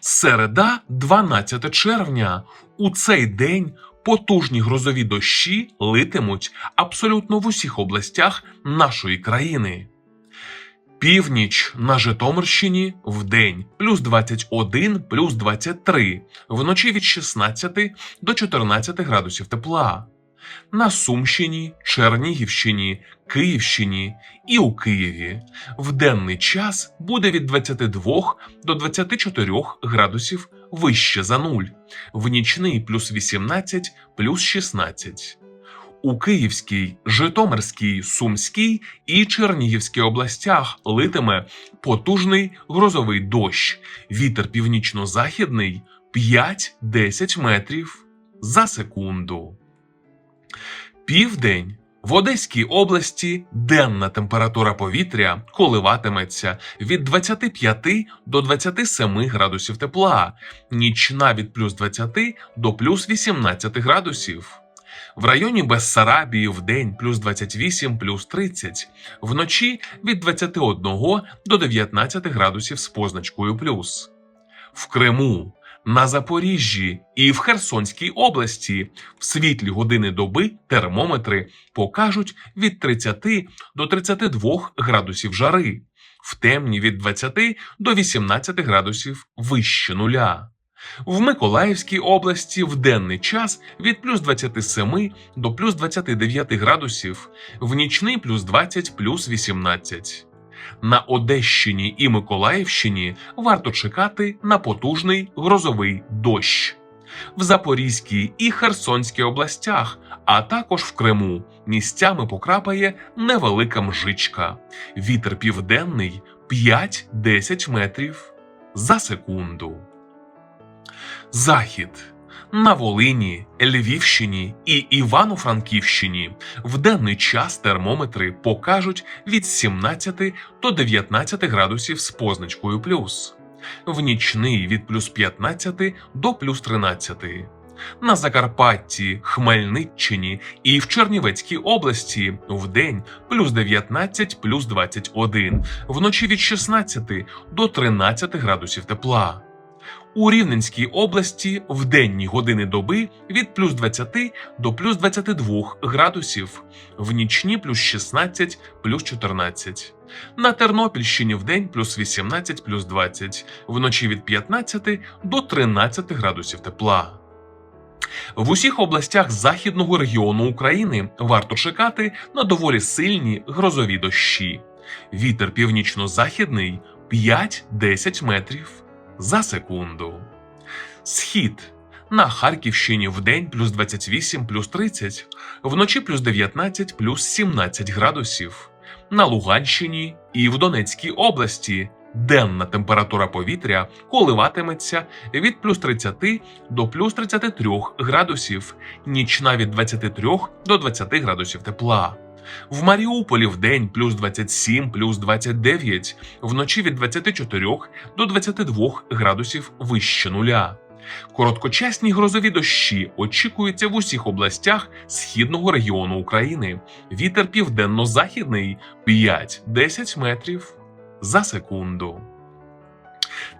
Середа, 12 червня. У цей день потужні грозові дощі литимуть абсолютно в усіх областях нашої країни. Північ на Житомирщині в день плюс 21, плюс 23, вночі від 16 до 14 градусів тепла. На Сумщині, Чернігівщині, Київщині і у Києві в денний час буде від 22 до 24 градусів вище за нуль, в нічний плюс 18, плюс 16. У Київській, Житомирській, Сумській і Чернігівській областях литиме потужний грозовий дощ. Вітер північно-західний 5-10 метрів за секунду. Південь в Одеській області денна температура повітря коливатиметься від 25 до 27 градусів тепла, нічна від плюс 20 до плюс 18 градусів. В районі Бессарабії в день плюс 28, плюс 30, вночі від 21 до 19 градусів з позначкою плюс. В Криму, на Запоріжжі і в Херсонській області в світлі години доби термометри покажуть від 30 до 32 градусів жари, в темні від 20 до 18 градусів вище нуля. В Миколаївській області в денний час від плюс 27 до плюс 29 градусів, в нічний плюс 20 плюс 18. На Одещині і Миколаївщині варто чекати на потужний грозовий дощ. В Запорізькій і Херсонській областях, а також в Криму місцями покрапає невелика мжичка. Вітер південний 5-10 метрів за секунду. Захід на Волині, Львівщині і Івано-Франківщині в денний час термометри покажуть від 17 до 19 градусів з позначкою плюс, в нічний від плюс 15 до плюс 13. На Закарпатті, Хмельниччині і в Чернівецькій області в день плюс 19, плюс 21, вночі від 16 до 13 градусів тепла. У Рівненській області в денні години доби від плюс 20 до плюс 22 градусів, в нічні плюс 16, плюс 14. На Тернопільщині в день плюс 18, плюс 20, вночі від 15 до 13 градусів тепла. В усіх областях західного регіону України варто чекати на доволі сильні грозові дощі. Вітер північно-західний 5-10 метрів за секунду. Схід на Харківщині в день плюс 28, плюс 30, вночі плюс 19, плюс 17 градусів. На Луганщині і в Донецькій області денна температура повітря коливатиметься від плюс 30 до плюс 33 градусів, нічна від 23 до 20 градусів тепла. В Маріуполі в день плюс 27, плюс 29, вночі від 24 до 22 градусів вище нуля. Короткочасні грозові дощі очікуються в усіх областях східного регіону України. Вітер південно-західний 5-10 метрів за секунду.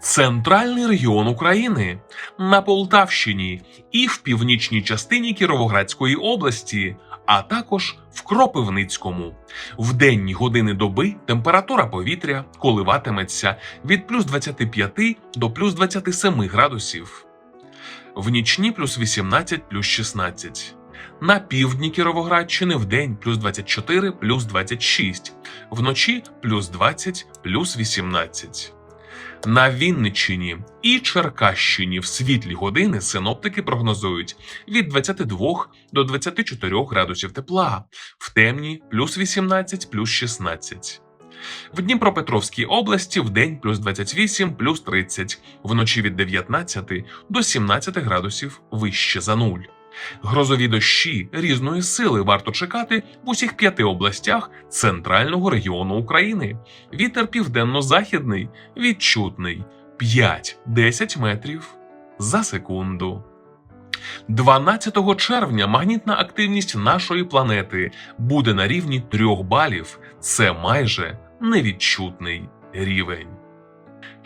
Центральний регіон України на Полтавщині і в північній частині Кіровоградської області, а також в Кропивницькому. В денні години доби температура повітря коливатиметься від плюс 25 до плюс 27 градусів. В нічні плюс 18 плюс 16. На півдні Кіровоградщини в день плюс 24 плюс 26, вночі плюс 20 плюс 18. На Вінниччині і Черкащині в світлі години синоптики прогнозують від 22 до 24 градусів тепла, в темні плюс 18 плюс 16. В Дніпропетровській області в день плюс 28 плюс 30, вночі від 19 до 17 градусів вище за нуль. Грозові дощі різної сили варто чекати в усіх п'яти областях центрального регіону України. Вітер південно-західний відчутний 5-10 метрів за секунду. 12 червня магнітна активність нашої планети буде на рівні 3 балів. Це майже невідчутний рівень.